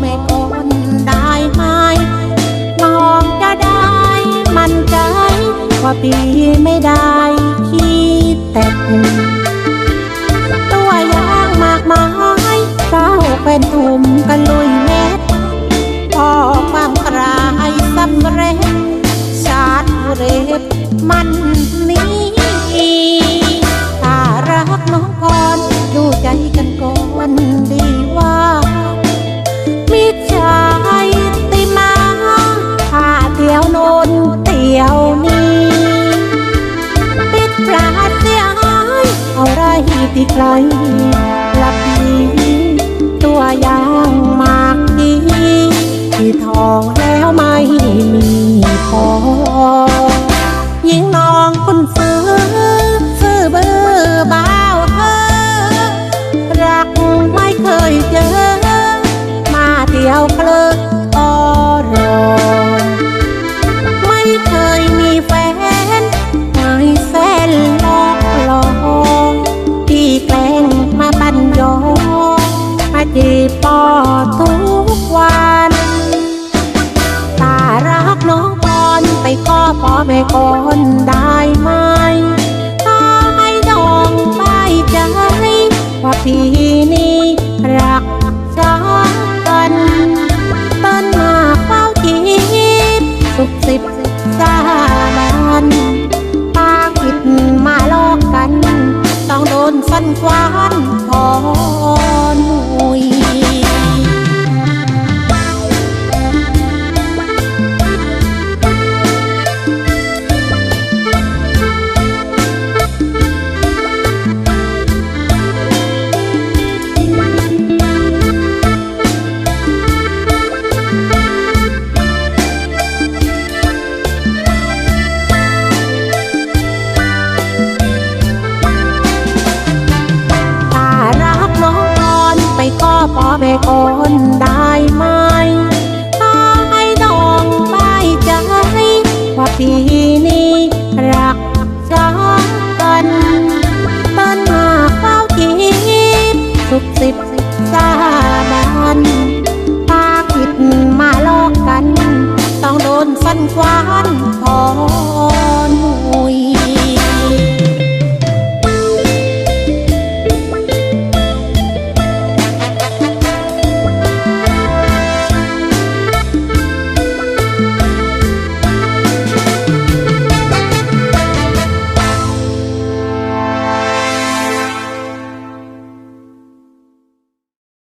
ไม่ก่นได้ไหมมองจะได้มันใจว่าปีไม่ได้คิดแต่ตัวยางมากมายเาเป็นตุ่มกันลุยเม็ดพอคามกลายสำเร็ชาติเร ติดไกล สามันปากิดมาลอกกัน ต้องโดนสั้นควานพอ นสั้นควานขอ